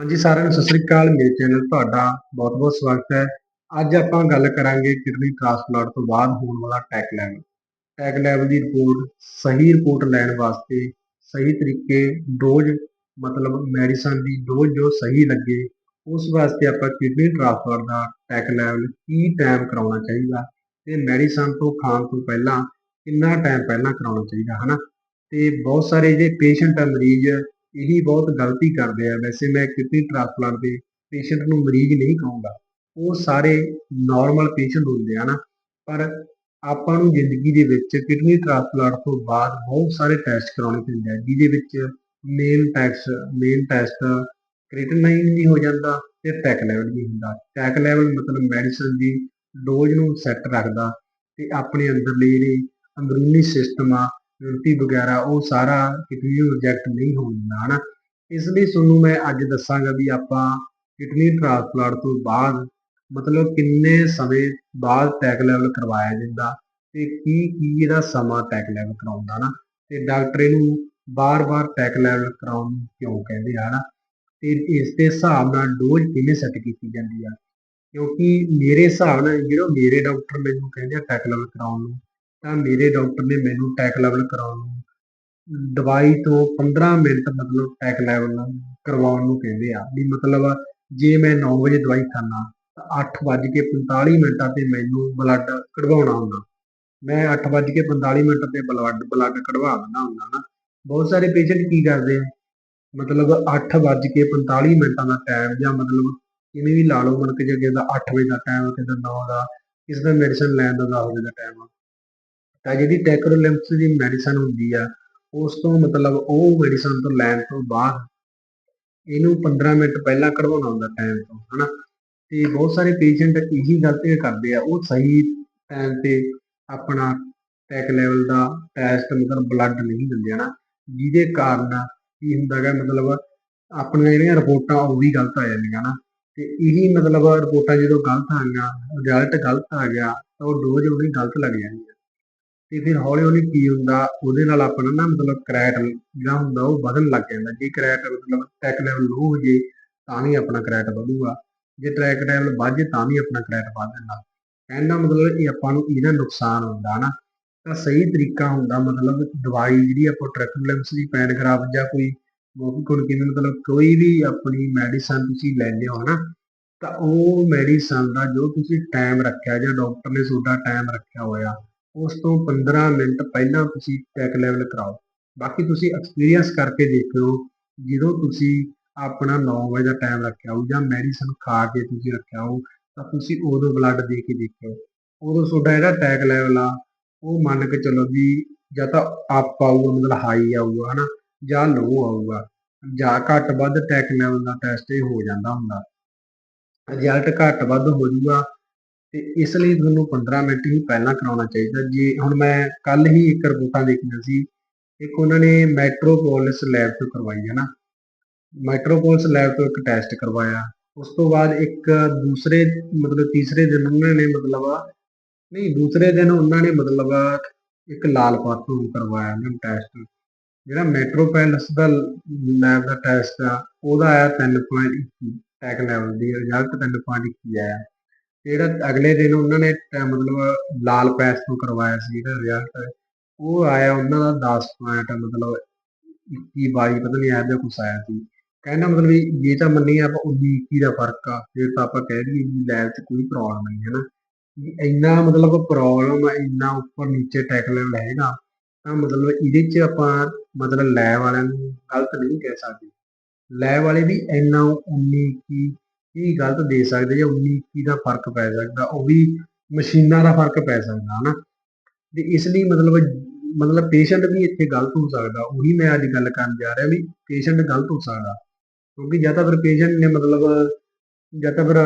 ਹਾਂਜੀ, ਸਾਰਿਆਂ ਨੂੰ ਸਤਿ ਸ੍ਰੀ ਅਕਾਲ। ਮੇਰੇ ਚੈਨਲ ਤੁਹਾਡਾ ਬਹੁਤ-ਬਹੁਤ ਸਵਾਗਤ ਹੈ। ਅੱਜ ਆਪਾਂ ਗੱਲ ਕਰਾਂਗੇ ਕਿਡਨੀ ਟ੍ਰਾਂਸਪਲਾਂਟ ਤੋਂ ਬਾਅਦ ਹੋਣ ਵਾਲਾ ਟੈਕ ਲੈਵਲ। ਟੈਕ ਲੈਵਲ ਦੀ ਰਿਪੋਰਟ ਸਹੀ ਰਿਪੋਰਟ ਲੈਣ ਵਾਸਤੇ ਸਹੀ ਤਰੀਕੇ, ਡੋਜ਼, ਮਤਲਬ ਮੈਡੀਸਨ ਦੀ ਡੋਜ਼ ਜੋ ਸਹੀ ਲੱਗੇ, ਉਸ ਵਾਸਤੇ ਆਪਾਂ ਕਿਡਨੀ ਟ੍ਰਾਂਸਪਲਾਂਟ ਦਾ ਟੈਕ ਲੈਵਲ ਕੀ ਟਾਈਮ ਕਰਾਉਣਾ ਚਾਹੀਦਾ ਤੇ ਮੈਡੀਸਨ ਤੋਂ ਖਾਣ ਤੋਂ ਪਹਿਲਾਂ ਕਿੰਨਾ ਟਾਈਮ ਪਹਿਲਾਂ ਕਰਾਉਣਾ ਚਾਹੀਦਾ, ਹਨਾ? ਤੇ ਬਹੁਤ ਸਾਰੇ ਜਿਹੜੇ ਪੇਸ਼ੈਂਟ ਆ, ਮਰੀਜ਼ ਇਹੀ ਬਹੁਤ ਗਲਤੀ ਕਰਦੇ ਆ। ਵੈਸੇ ਮੈਂ ਕਿਡਨੀ ਟ੍ਰਾਂਸਪਲਾਂਟ ਦੇ ਪੇਸ਼ੈਂਟ ਨੂੰ ਮਰੀਜ਼ ਨਹੀਂ ਕਹੂੰਗਾ ਉਹ ਸਾਰੇ ਨਾਰਮਲ ਪੇਸ਼ੈਂਟ ਹੁੰਦੇ ਆ ਨਾ। ਪਰ ਆਪਾਂ ਨੂੰ ਜ਼ਿੰਦਗੀ ਦੇ ਵਿੱਚ ਕਿਡਨੀ ਟ੍ਰਾਂਸਪਲਾਂਟ ਤੋਂ ਬਾਅਦ ਬਹੁਤ ਸਾਰੇ ਟੈਸਟ ਕਰਾਉਣੇ ਪੈਂਦੇ ਆ। ਜਿਹਦੇ ਵਿੱਚ main test main test creatinine ਵੀ ਹੋ ਜਾਂਦਾ ਤੇ ਟੈਕ ਲੈਵਲ ਵੀ ਹੁੰਦਾ। ਟੈਕ ਲੈਵਲ ਮਤਲਬ ਮੈਡੀਸਨ ਦੀ ਡੋਜ਼ ਨੂੰ ਸੈੱਟ ਰੱਖਦਾ ਤੇ ਆਪਣੇ ਅੰਦਰਲੇ ਜਿਹੜੇ ਅੰਦਰੂਨੀ ਸਿਸਟਮ ਆ ਗਿਣਤੀ ਵਗੈਰਾ, ਉਹ ਸਾਰਾ ਕਿਡਨੀ ਨੂੰ ਰਿਜੈਕਟ ਨਹੀਂ ਹੋਣ ਦਿੰਦਾ ਹਨਾ? ਇਸ ਲਈ ਤੁਹਾਨੂੰ ਮੈਂ ਅੱਜ ਦੱਸਾਂਗਾ ਵੀ ਆਪਾਂ ਕਿਡਨੀ ਟ੍ਰਾਂਸਪਲਾਂਟ ਤੋਂ ਬਾਅਦ, ਮਤਲਬ ਕਿੰਨੇ ਸਮੇਂ ਬਾਅਦ ਟੈਕ ਲੈਵਲ ਕਰਵਾਇਆ ਜਾਂਦਾ ਤੇ ਕੀ ਕੀ ਇਹਦਾ ਸਮਾਂ ਟੈਕ ਲੈਵਲ ਕਰਾਉਣ ਦਾ ਨਾ ਤੇ ਡਾਕਟਰ ਇਹਨੂੰ ਬਾਰ-ਬਾਰ ਟੈਕ ਲੈਵਲ ਕਰਾਉਣ ਨੂੰ ਕਿਉਂ ਕਹਿੰਦੇ ਆ ਨਾ ਤੇ ਇਸ ਦੇ ਹਿਸਾਬ ਨਾਲ ਡੋਜ਼ ਕਿਵੇਂ ਸੈੱਟ ਕੀਤੀ ਜਾਂਦੀ ਆ? ਕਿਉਂਕਿ ਮੇਰੇ ਹਿਸਾਬ ਨਾਲ, ਜਿਹੜਾ ਮੇਰੇ ਡਾਕਟਰ ਮੈਨੂੰ ਕਹਿੰਦੇ ਆ ਟੈਕ ਲੈਵਲ ਕਰਾਉਣ ਨੂੰ ਤਾਂ ਮੇਰੇ ਡਾਕਟਰ ਨੇ ਮੈਨੂੰ ਟੈਕ ਲੈਵਲ ਕਰਾਉਣ ਨੂੰ, ਦਵਾਈ ਤੋਂ 15 ਮਿੰਟ ਮਤਲਬ ਟੈਕ ਲੈਵਲ ਕਰਵਾਉਣ ਨੂੰ ਕਹਿੰਦੇ ਆ, ਵੀ ਮਤਲਬ ਜੇ ਮੈਂ 9 ਵਜੇ ਦਵਾਈ ਖਾਣਾ ਤਾਂ 8:45 ਮਿੰਟਾਂ ਤੇ ਮੈਨੂੰ ਬਲੱਡ ਕਢਵਾਉਣਾ ਹੁੰਦਾ। ਮੈਂ 8:45 ਮਿੰਟਾਂ ਤੇ ਬਲੱਡ ਬਲੱਡ ਕਢਵਾ ਦਿੰਦਾ ਹੁੰਦਾ ਨਾ। ਬਹੁਤ ਸਾਰੇ ਪੇਸ਼ੈਂਟ ਕੀ ਕਰਦੇ ਆ, ਮਤਲਬ 8:45 ਮਿੰਟਾਂ ਦਾ ਟਾਈਮ ਜਾਂ ਮਤਲਬ ਕਿਵੇਂ ਵੀ ਲਾ ਲਓ ਮਨ ਕਿ ਜੇ ਕਿਸੇ ਦਾ 8 ਵਜੇ ਦਾ ਟਾਈਮ ਕਿਸੇ ਦਾ 9 ਦਾ, ਕਿਸੇ ਦਾ ਮੈਡੀਸਨ ਲੈਣ ਦਾ 10 ਵਜੇ ਦਾ ਟਾਈਮ ਆ ਤਾਂ ਜਿਹੜੀ ਟੈਕਰੋਲਿੰਪਸ ਦੀ ਮੈਡੀਸਨ ਹੁੰਦੀ ਆ, ਉਸ ਤੋਂ ਮਤਲਬ ਉਹ ਮੈਡੀਸਨ ਤੋਂ ਲੈਣ ਤੋਂ ਬਾਅਦ ਇਹਨੂੰ 15 ਮਿੰਟ ਪਹਿਲਾਂ ਕਢਵਾਉਣਾ ਹੁੰਦਾ ਟਾਈਮ ਤੋਂ, ਹਨਾ? ਤੇ ਬਹੁਤ ਸਾਰੇ ਪੇਸ਼ੈਂਟ ਇਹੀ ਗਲਤੀ ਕਰਦੇ ਆ, ਉਹ ਸਹੀ ਟਾਈਮ ਤੇ ਆਪਣਾ ਟੈਕ ਲੈਵਲ ਦਾ ਟੈਸਟ ਮਤਲਬ ਬਲੱਡ ਨਹੀਂ ਦਿੰਦੇ, ਹਨਾ? ਜਿਹਦੇ ਕਾਰਨ ਕੀ ਹੁੰਦਾ ਹੈ ਮਤਲਬ ਆਪਣੀਆਂ ਜਿਹੜੀਆਂ ਰਿਪੋਰਟਾਂ ਉਹ ਵੀ ਗਲਤ ਆ ਜਾਂਦੀਆਂ ਨਾ ਤੇ ਇਹੀ ਮਤਲਬ ਰਿਪੋਰਟਾਂ ਜਦੋਂ ਗਲਤ ਆ ਗਈਆਂ ਰਿਜ਼ਲਟ ਗਲਤ ਆ ਗਿਆ, ਤਾਂ ਉਹ ਡੋਜ਼ ਉਹਦੀ ਗਲਤ ਲੱਗ ਜਾਂਦੀ ਹੈ ਤੇ ਫਿਰ ਹੌਲੀ ਹੌਲੀ ਕੀ ਹੁੰਦਾ, ਉਹਦੇ ਨਾਲ ਆਪਣਾ ਨਾ ਮਤਲਬ ਕਰੈਟ ਜਿਹੜਾ ਹੁੰਦਾ ਉਹ ਵਧਣ ਲੱਗ ਜਾਂਦਾ। ਜੇ ਕਰੈਟ ਮਤਲਬ ਟੈਕ ਲੈਵਲ ਲੋ ਹੋ ਜੇ, ਤਾਂ ਵੀ ਆਪਣਾ ਕਰੈਟ ਵਧੂਗਾ। ਜੇ ਟਰੈਕ ਲੈਵਲ ਵੱਧ ਜੇ, ਤਾਂ ਵੀ ਆਪਣਾ ਕਰੈਟ ਵੱਧ ਜਾਂਦਾ। ਕਹਿਣ ਮਤਲਬ ਇਹ ਆਪਾਂ ਨੂੰ ਇਹਦਾ ਨੁਕਸਾਨ ਹੁੰਦਾ ਨਾ। ਤਾਂ ਸਹੀ ਤਰੀਕਾ ਹੁੰਦਾ ਮਤਲਬ ਦਵਾਈ ਜਿਹੜੀ ਆਪਾਂ ਟ੍ਰੈਕੂਲੈਂਸ ਦੀ ਪੈਨਗ੍ਰਾਫ ਜਾਂ ਕੋਈ ਮੋਕੋਨ ਕਿਵੇਂ ਮਤਲਬ ਕੋਈ ਵੀ ਆਪਣੀ ਮੈਡੀਸਨ ਤੁਸੀਂ ਲੈਂਦੇ ਹੋ ਨਾ ਤਾਂ ਉਹ ਮੈਡੀਸਨ ਦਾ ਜੋ ਤੁਸੀਂ ਟਾਈਮ ਰੱਖਿਆ ਜਾਂ ਡਾਕਟਰ ਨੇ ਤੁਹਾਡਾ ਟਾਈਮ ਰੱਖਿਆ ਹੋਇਆ ਉਸ ਤੋਂ 15 ਮਿੰਟ ਪਹਿਲਾਂ ਤੁਸੀਂ ਟੈਕ ਲੈਵਲ ਕਰਾਓ। ਬਾਕੀ ਤੁਸੀਂ ਐਕਸਪੀਰੀਅੰਸ ਕਰਕੇ ਦੇਖਿਓ, ਜਦੋਂ ਤੁਸੀਂ ਆਪਣਾ 9 ਵਜੇ ਦਾ ਟਾਈਮ ਰੱਖਿਆ ਹੋ ਜਾਂ ਮੈਡੀਸਨ ਖਾ ਕੇ ਤੁਸੀਂ ਰੱਖਿਆ ਹੋ ਤਾਂ ਤੁਸੀਂ ਉਦੋਂ ਬਲੱਡ ਦੇ ਕੇ ਦੇਖਿਓ। ਉਦੋਂ ਤੁਹਾਡਾ ਜਿਹੜਾ ਟੈਕ ਲੈਵਲ ਆ, ਉਹ ਮੰਨ ਕੇ ਚੱਲੋ ਵੀ ਜਾਂ ਤਾਂ ਅਪ ਆਊਗਾ, ਮਤਲਬ ਹਾਈ ਆਊਗਾ, ਹਨਾ, ਜਾਂ ਲੋ ਆਊਗਾ। ਜਾਂ ਘੱਟ ਵੱਧ ਟੈਕ ਲੈਵਲ ਦਾ ਟੈਸਟ ਇਹ ਹੋ ਜਾਂਦਾ ਹੁੰਦਾ। ਰਿਜ਼ਲਟ ਘੱਟ ਵੱਧ ਹੋ ਜਾਊਗਾ ਤੇ ਇਸ ਲਈ ਤੁਹਾਨੂੰ 15 ਮਿੰਟ ਹੀ ਪਹਿਲਾਂ ਕਰਾਉਣਾ ਚਾਹੀਦਾ। ਜੇ ਹੁਣ ਮੈਂ ਕੱਲ ਹੀ ਇੱਕ ਰਿਪੋਰਟਾਂ ਦੇਖੀਆਂ ਸੀ, ਇੱਕ ਉਹਨਾਂ ਨੇ ਮੈਟਰੋਪੋਲਿਸ ਲੈਬ ਤੋਂ ਕਰਵਾਈ ਹੈ ਨਾ ਮੈਟਰੋਪੋਲਿਸ ਲੈਬ ਤੋਂ ਇੱਕ ਟੈਸਟ ਕਰਵਾਇਆ। ਉਸ ਤੋਂ ਬਾਅਦ ਇੱਕ ਦੂਸਰੇ, ਮਤਲਬ ਤੀਸਰੇ ਦਿਨ ਉਹਨਾਂ ਨੇ ਮਤਲਬ, ਨਹੀਂ, ਦੂਸਰੇ ਦਿਨ ਉਹਨਾਂ ਨੇ ਮਤਲਬ ਇੱਕ ਲਾਲ ਪਾਤੋਂ ਕਰਵਾਇਆ ਉਹਨਾਂ ਨੇ ਟੈਸਟ ਜਿਹੜਾ ਮੈਟਰੋਪੋਲਿਸ ਦਾ ਲੈਬ ਦਾ ਟੈਸਟ ਆ, ਉਹਦਾ ਆਇਆ 3.21 ਟੈਕ ਲੈਵਲ ਦੀ ਰਿਜ਼ਲਟ 3.21 ਆਇਆ। ਜਿਹੜਾ ਅਗਲੇ ਦਿਨ ਉਹਨਾਂ ਨੇ ਮਤਲਬ ਲਾਲ ਪੈਸ ਤੋਂ ਕਰਵਾਇਆ ਸੀ ਜਿਹੜਾ ਰਿਜ਼ਲਟ ਉਹ ਆਇਆ ਉਹਨਾਂ ਦਾ 10 ਪੁਆਇੰਟ ਮਤਲਬ 21 22 ਪਤਾ ਨਹੀਂ ਆਇਆ ਕੁਛ ਆਇਆ ਸੀ। ਕਹਿੰਦਾ ਮਤਲਬ ਵੀ ਜੇ ਤਾਂ ਮੰਨੀ ਆਪਾਂ 19 21 ਦਾ ਫ਼ਰਕ ਆ, ਫਿਰ ਤਾਂ ਆਪਾਂ ਕਹਿ ਦਈਏ ਵੀ ਲੈਬ 'ਚ ਕੋਈ ਪ੍ਰੋਬਲਮ ਨਹੀਂ ਹੈ ਨਾ ਇੰਨਾ ਮਤਲਬ ਪ੍ਰੋਬਲਮ ਇੰਨਾ ਉੱਪਰ ਨੀਚੇ ਟੈਕਲ ਹੈਗਾ, ਤਾਂ ਮਤਲਬ ਇਹਦੇ 'ਚ ਆਪਾਂ ਮਤਲਬ ਲੈਬ ਵਾਲਿਆਂ ਨੂੰ ਗਲਤ ਨਹੀਂ ਕਹਿ ਸਕਦੇ। ਲੈਬ ਵਾਲੇ ਵੀ ਇੰਨਾ 19 21 ਕੀ ਗਲਤ ਦੇ ਸਕਦੇ ਜਾਂ 19 21 ਦਾ ਫ਼ਰਕ ਪੈ ਸਕਦਾ, ਉਹ ਵੀ ਮਸ਼ੀਨਾਂ ਦਾ ਫ਼ਰਕ ਪੈ ਸਕਦਾ, ਹਨਾ? ਤੇ ਇਸ ਲਈ ਮਤਲਬ ਮਤਲਬ ਪੇਸ਼ੈਂਟ ਵੀ ਇੱਥੇ ਗਲਤ ਹੋ ਸਕਦਾ, ਉਹੀ ਮੈਂ ਅੱਜ ਗੱਲ ਕਰਨ ਜਾ ਰਿਹਾ ਵੀ ਪੇਸ਼ੈਂਟ ਗਲਤ ਹੋ ਸਕਦਾ, ਕਿਉਂਕਿ ਜਾਂ ਤਾਂ ਫਿਰ ਪੇਸ਼ੈਂਟ ਨੇ ਮਤਲਬ, ਜਾਂ ਤਾਂ ਫਿਰ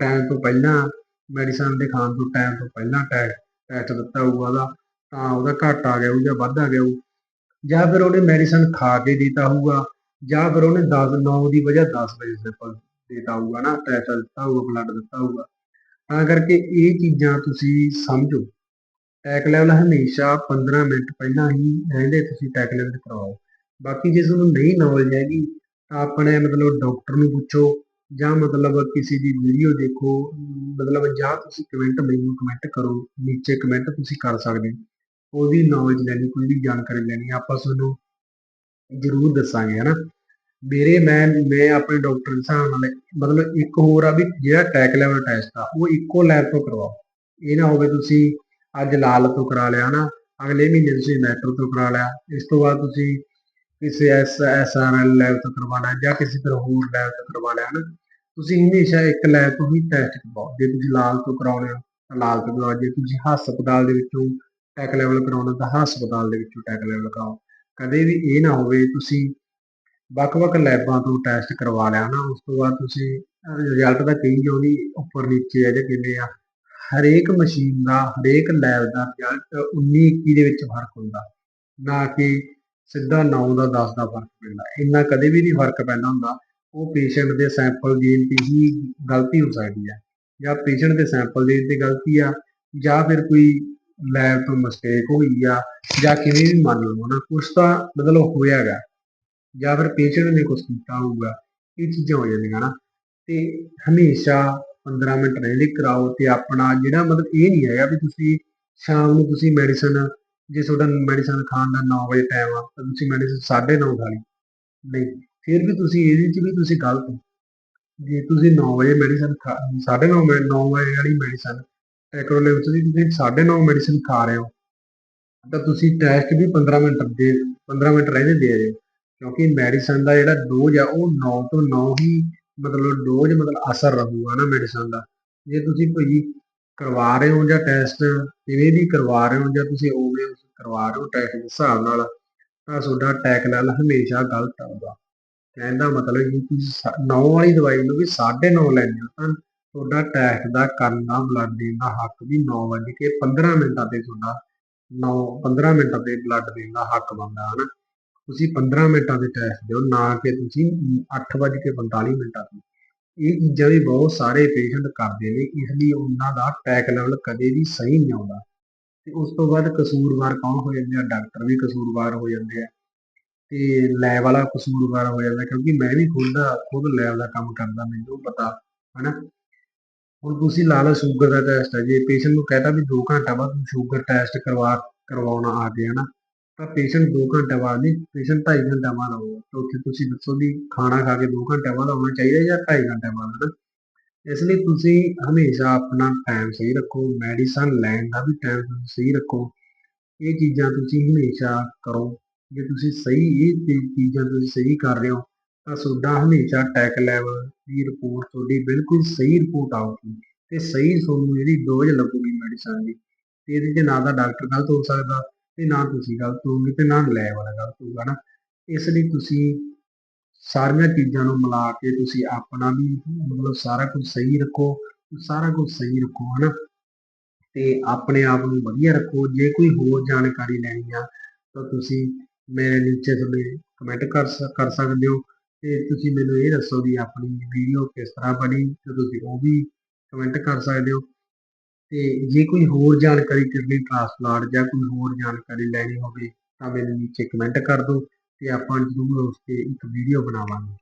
ਟਾਈਮ ਤੋਂ ਪਹਿਲਾਂ ਮੈਡੀਸਨ ਦੇ ਖਾਣ ਤੋਂ ਟਾਈਮ ਤੋਂ ਪਹਿਲਾਂ ਟੈਸਟ ਦਿੱਤਾ ਹੋਊਗਾ ਉਹਦਾ, ਤਾਂ ਉਹਦਾ ਘੱਟ ਆ ਗਿਆ ਹੋਊ ਜਾਂ ਵੱਧ ਆ ਗਿਆ ਹੋਊ, ਜਾਂ ਫਿਰ ਉਹਨੇ ਮੈਡੀਸਨ ਖਾ ਕੇ ਦਿੱਤਾ ਹੋਊਗਾ, ਜਾਂ ਫਿਰ ਉਹਨੇ 10 9 ਦੀ ਵਜ੍ਹਾ 10 ਵਜੇ ਸਿੰਪਲ ਦੇਤਾ ਹੋਊਗਾ ਨਾ, ਪੈਸਾ ਦਿੱਤਾ ਹੋਊਗਾ ਬਲੱਡ ਦਿੱਤਾ ਹੋਊਗਾ। ਤਾਂ ਕਰਕੇ ਇਹ ਚੀਜ਼ਾਂ ਤੁਸੀਂ ਸਮਝੋ। ਟੈਕ ਲੈਵਲ ਹਮੇਸ਼ਾ 15 ਮਿੰਟ ਪਹਿਲਾਂ ਹੀ ਰਹਿੰਦੇ ਤੁਸੀਂ ਟੈਕ ਲੈਵਲ ਕਰਵਾਓ। ਬਾਕੀ ਜੇ ਤੁਹਾਨੂੰ ਨਹੀਂ ਨੌਲੇਜ ਹੈਗੀ, ਤਾਂ ਆਪਣੇ ਮਤਲਬ ਡਾਕਟਰ ਨੂੰ ਪੁੱਛੋ, ਜਾਂ ਮਤਲਬ ਕਿਸੇ ਦੀ ਵੀਡੀਓ ਦੇਖੋ, ਮਤਲਬ ਜਾਂ ਤੁਸੀਂ ਕਮੈਂਟ ਮੈਨੂੰ ਕਮੈਂਟ ਕਰੋ, ਨੀਚੇ ਕਮੈਂਟ ਤੁਸੀਂ ਕਰ ਸਕਦੇ ਹੋ। ਉਹਦੀ ਨੌਲੇਜ ਲੈਣੀ, ਕੋਈ ਵੀ ਜਾਣਕਾਰੀ ਲੈਣੀ, ਆਪਾਂ ਤੁਹਾਨੂੰ ਜ਼ਰੂਰ ਦੱਸਾਂਗੇ ਹਨਾ ਮੇਰੇ ਮੈਂ ਮੈਂ ਆਪਣੇ ਡਾਕਟਰ ਦੇ ਹਿਸਾਬ ਨਾਲ ਮਤਲਬ ਇੱਕ ਹੋਰ ਆ ਵੀ ਜਿਹੜਾ ਟੈਕ ਲੈਵਲ ਟੈਸਟ ਆ, ਉਹ ਇੱਕੋ ਲੈਬ ਤੋਂ ਕਰਵਾਓ। ਇਹ ਨਾ ਹੋਵੇ ਤੁਸੀਂ ਅੱਜ ਲਾਲ ਤੋਂ ਕਰਾ ਲਿਆ ਹਨਾ ਅਗਲੇ ਮਹੀਨੇ ਤੁਸੀਂ ਮੈਟਰੋ ਤੋਂ ਕਰਾ ਲਿਆ, ਇਸ ਤੋਂ ਬਾਅਦ ਤੁਸੀਂ ਕਿਸੇ ਐਸ ਐਸ ਲੈਬ ਤੋਂ ਕਰਵਾਉਣਾ ਜਾਂ ਕਿਸੇ ਤਰ੍ਹਾਂ ਹੋਰ ਲੈਬ ਤੋਂ ਕਰਵਾ ਲਿਆ ਹਨਾ ਤੁਸੀਂ ਹਮੇਸ਼ਾ ਇੱਕ ਲੈਬ ਤੋਂ ਹੀ ਟੈਸਟ ਕਰਵਾਓ। ਜੇ ਤੁਸੀਂ ਲਾਲ ਤੋਂ ਕਰਾਉਣੇ ਹੋ, ਤਾਂ ਲਾਲ ਤੋਂ ਕਰਵਾਓ ਜੇ ਤੁਸੀਂ ਹਸਪਤਾਲ ਦੇ ਵਿੱਚੋਂ ਟੈਕ ਲੈਵਲ ਕਰਾਉਣਾ ਤਾਂ ਹਸਪਤਾਲ ਦੇ ਵਿੱਚੋਂ ਟੈਕ ਲੈਵਲ ਕਰਾਓ। ਕਦੇ ਵੀ ਇਹ ਨਾ ਹੋਵੇ ਤੁਸੀਂ ਵੱਖ-ਵੱਖ ਲੈਬਾਂ ਤੋਂ ਟੈਸਟ ਕਰਵਾ ਲਿਆ ਨਾ ਉਸ ਤੋਂ ਬਾਅਦ ਤੁਸੀਂ ਰਿਜ਼ਲਟ ਤਾਂ ਕਹੀ ਜਾਓ ਉੱਪਰ ਨੀਚੇ ਆ ਜਾਂ ਕਿਵੇਂ ਆ, ਹਰੇਕ ਮਸ਼ੀਨ ਦਾ, ਹਰੇਕ ਲੈਬ ਦਾ ਰਿਜ਼ਲਟ 19 21 ਦੇ ਵਿੱਚ ਫ਼ਰਕ ਹੁੰਦਾ, ਨਾ ਕਿ ਸਿੱਧਾ 9 ਦਾ 10 ਦਾ ਫ਼ਰਕ ਪੈਂਦਾ, ਇੰਨਾ ਕਦੇ ਵੀ ਨਹੀਂ ਫ਼ਰਕ ਪੈਂਦਾ ਹੁੰਦਾ, ਉਹ ਪੇਸ਼ੈਂਟ ਦੇ ਸੈਂਪਲ ਦੇਣ ਤੇ ਹੀ ਗਲਤੀ ਹੋ ਸਕਦੀ ਹੈ ਜਾਂ ਪੇਸ਼ੈਂਟ ਦੇ ਸੈਂਪਲ ਦੇਣ ਤੇ ਗਲਤੀ ਆ, ਜਾਂ ਫਿਰ ਕੋਈ ਲੈਬ ਤੋਂ ਮਿਸਟੇਕ ਹੋਈ ਆ, ਜਾਂ ਕਿਵੇਂ ਵੀ ਮੰਨ ਲਓ ਨਾ ਕੁਛ ਤਾਂ ਮਤਲਬ ਹੋਇਆਗਾ ਜਾਂ ਫਿਰ ਪੇਸ਼ੈਂਟ ਨੇ ਕੁਝ ਕੀਤਾ ਹੋਊਗਾ, ਇਹ ਚੀਜ਼ਾਂ ਹੋ ਜਾਂਦੀਆਂ ਨਾ। ਤੇ ਹਮੇਸ਼ਾ 15 ਮਿੰਟ ਰਹਿੰਦੇ ਕਰਾਓ ਤੇ ਆਪਣਾ ਜਿਹੜਾ ਮਤਲਬ ਇਹ ਨਹੀਂ ਹੈਗਾ ਵੀ ਤੁਸੀਂ ਸ਼ਾਮ ਨੂੰ ਤੁਸੀਂ ਮੈਡੀਸਨ ਜੇ ਤੁਹਾਡਾ ਮੈਡੀਸਨ ਖਾਣ ਦਾ 9 ਵਜੇ ਟਾਈਮ ਆ, ਤਾਂ ਤੁਸੀਂ ਮੈਡੀਸਨ 9:30 ਖਾ ਲਈ। ਨਹੀਂ, ਫਿਰ ਵੀ ਤੁਸੀਂ ਇਹਦੇ 'ਚ ਵੀ ਤੁਸੀਂ ਗਲਤ ਹੋ। ਜੇ ਤੁਸੀਂ 9 ਵਜੇ ਮੈਡੀਸਨ 9:30 ਵਜੇ 9 ਵਜੇ ਵਾਲੀ ਮੈਡੀਸਨ ਟੈਕਰੋਲੇ ਵਿੱਚ ਦੀ ਤੁਸੀਂ 9:30 ਮੈਡੀਸਨ ਖਾ ਰਹੇ ਹੋ, ਤਾਂ ਤੁਸੀਂ ਟੈਸਟ ਵੀ 15 ਮਿੰਟ ਦੇ 15 ਮਿੰਟ ਰਹਿੰਦੇ ਦੇ ਰਹੇ ਹੋ। ਕਿਉਂਕਿ ਮੈਡੀਸਨ ਦਾ ਜਿਹੜਾ ਡੋਜ਼ ਆ, ਉਹ 9 ਤੋਂ 9 ਹੀ ਮਤਲਬ ਡੋਜ਼ ਮਤਲਬ ਅਸਰ ਰਹੂਗਾ ਨਾ ਮੈਡੀਸਨ ਦਾ। ਜੇ ਤੁਸੀਂ ਭਾਈ ਕਰਵਾ ਰਹੇ ਹੋ ਜਾਂ ਟੈਸਟ ਕਿਵੇਂ ਵੀ ਕਰਵਾ ਰਹੇ ਹੋ ਜਾਂ ਤੁਸੀਂ ਉਵੇਂ ਕਰਵਾ ਰਹੇ ਹੋ ਟੈਸਟ ਦੇ ਹਿਸਾਬ ਨਾਲ, ਤਾਂ ਤੁਹਾਡਾ ਟੈਕ ਲੈਵਲ ਹਮੇਸ਼ਾ ਗਲਤ ਆਊਗਾ। ਕਹਿਣ ਦਾ ਮਤਲਬ ਕਿ ਤੁਸੀਂ 9 ਵਾਲੀ ਦਵਾਈ ਨੂੰ ਵੀ 9.5 ਲੈਣੀ ਹੋ, ਤਾਂ ਤੁਹਾਡਾ ਟੈਸਟ ਦਾ ਕਰਨ ਦਾ ਬਲੱਡ ਦੇਣ ਦਾ ਹੱਕ ਵੀ 9 ਵਜੇ ਕੇ 15 ਮਿੰਟਾਂ ਤੇ ਤੁਹਾਡਾ 9 15 ਮਿੰਟਾਂ ਤੇ ਬਲੱਡ ਦੇਣ ਦਾ ਹੱਕ ਬਣਦਾ ਹੈ ਨਾ ਤੁਸੀਂ 15 ਮਿੰਟਾਂ ਦੇ ਟੈਸਟ ਦਿਓ, ਨਾ ਕਿ ਤੁਸੀਂ 8:45 ਮਿੰਟਾਂ ਤੇ ਇਹ ਚੀਜ਼ਾਂ ਵੀ ਬਹੁਤ ਸਾਰੇ ਪੇਸ਼ੈਂਟ ਕਰਦੇ ਨੇ, ਇਸ ਲਈ ਉਹਨਾਂ ਦਾ ਟੈਕ ਲੈਵਲ ਕਦੇ ਵੀ ਸਹੀ ਨਹੀਂ ਆਉਂਦਾ। ਤੇ ਉਸ ਤੋਂ ਬਾਅਦ ਕਸੂਰਵਾਰ ਕੌਣ ਹੋ ਜਾਂਦੇ ਆ? ਡਾਕਟਰ ਵੀ ਕਸੂਰਵਾਰ ਹੋ ਜਾਂਦੇ ਆ। ਤੇ ਲੈਬ ਵਾਲਾ ਕਸੂਰਵਾਰ ਹੋ ਜਾਂਦਾ, ਕਿਉਂਕਿ ਮੈਂ ਵੀ ਖੁਦ ਖੁਦ ਲੈਬ ਦਾ ਕੰਮ ਕਰਦਾ, ਮੈਨੂੰ ਪਤਾ, ਹਨਾ? ਹੁਣ ਤੁਸੀਂ ਲਾ ਲਓ ਸ਼ੂਗਰ ਦਾ ਟੈਸਟ ਹੈ ਜੇ ਪੇਸ਼ੈਂਟ ਨੂੰ ਕਹਤਾ ਵੀ 2 ਘੰਟਾ ਬਾਅਦ ਸ਼ੂਗਰ ਟੈਸਟ ਕਰਵਾ, ਕਰਵਾਉਣਾ ਆ ਗਿਆ ਨਾ ਤਾਂ ਪੇਸ਼ੈਂਟ 2 ਘੰਟੇ ਬਾਅਦ ਨਹੀਂ ਪੇਸ਼ੈਂਟ 2.5 ਘੰਟੇ ਬਾਅਦ ਆਊਗਾ। ਤਾਂ ਉੱਥੇ ਤੁਸੀਂ ਦੱਸੋ ਵੀ ਖਾਣਾ ਖਾ ਕੇ 2 ਘੰਟੇ ਬਾਅਦ ਆਉਣਾ ਚਾਹੀਦਾ ਜਾਂ 2.5 ਘੰਟੇ ਬਾਅਦ ਨਾ ਇਸ ਲਈ ਤੁਸੀਂ ਹਮੇਸ਼ਾ ਆਪਣਾ ਟਾਈਮ ਸਹੀ ਰੱਖੋ ਮੈਡੀਸਨ ਲੈਣ ਦਾ ਵੀ ਟਾਈਮ ਸਹੀ ਰੱਖੋ। ਇਹ ਚੀਜ਼ਾਂ ਤੁਸੀਂ ਹਮੇਸ਼ਾ ਕਰੋ। ਜੇ ਤੁਸੀਂ ਸਹੀ, ਇਹ ਚੀਜ਼ਾਂ ਤੁਸੀਂ ਸਹੀ ਕਰ ਰਹੇ ਹੋ, ਤਾਂ ਤੁਹਾਡਾ ਹਮੇਸ਼ਾ ਟੈਕ ਲੈਵਲ ਦੀ ਰਿਪੋਰਟ ਤੁਹਾਡੀ ਬਿਲਕੁਲ ਸਹੀ ਰਿਪੋਰਟ ਆਊਗੀ ਤੇ ਸਹੀ ਤੁਹਾਨੂੰ ਜਿਹੜੀ ਡੋਜ਼ ਲੱਗੂਗੀ ਮੈਡੀਸਨ ਦੀ, ਤੇ ਇਹਦੇ 'ਚ ਨਾ ਤਾਂ ਡਾਕਟਰ ਗਲਤ ਹੋ ਸਕਦਾ ਤੇ ਨਾ ਤੁਸੀਂ ਗਲਤ ਹੋਗੇ ਤੇ ਨਾ ਲੈ ਵਾਲਾ ਗਲਤ ਹੋਊਗਾ ਨਾ। ਇਸ ਲਈ ਤੁਸੀਂ ਸਾਰੀਆਂ ਚੀਜ਼ਾਂ ਨੂੰ ਮਿਲਾ ਕੇ ਤੁਸੀਂ ਆਪਣਾ ਵੀ ਮਤਲਬ ਸਾਰਾ ਕੁਝ ਸਹੀ ਰੱਖੋ, ਸਾਰਾ ਕੁਝ ਸਹੀ ਰੱਖੋ, ਹਨਾ। ਤੇ ਆਪਣੇ ਆਪ ਨੂੰ ਵਧੀਆ ਰੱਖੋ। ਜੇ ਕੋਈ ਹੋਰ ਜਾਣਕਾਰੀ ਲੈਣੀ ਆ, ਤਾਂ ਤੁਸੀਂ ਮੇਰੇ ਨੀਚੇ ਥੱਲੇ ਕਮੈਂਟ ਕਰ ਕਰ ਸਕਦੇ ਹੋ। ਤੇ ਤੁਸੀਂ ਮੈਨੂੰ ਇਹ ਦੱਸੋ ਵੀ ਆਪਣੀ ਵੀਡੀਓ ਕਿਸ ਤਰ੍ਹਾਂ ਬਣੀ, ਤੇ ਤੁਸੀਂ ਉਹ ਵੀ ਕਮੈਂਟ ਕਰ ਸਕਦੇ ਹੋ। ਤੇ ਜੇ ਕੋਈ ਹੋਰ ਜਾਣਕਾਰੀ ਕਿਡਨੀ ਟ੍ਰਾਂਸਪਲਾਂਟ ਜਾਂ ਕੋਈ ਹੋਰ ਜਾਣਕਾਰੀ ਲੈਣੀ ਹੋਵੇ ਤਾਂ ਮੈਨੂੰ ਨੀਚੇ ਕਮੈਂਟ ਕਰ ਦਿਓ ਤੇ ਆਪਾਂ ਜ਼ਰੂਰ ਉਸ ਤੇ ਇੱਕ ਵੀਡੀਓ ਬਣਾਵਾਂਗੇ।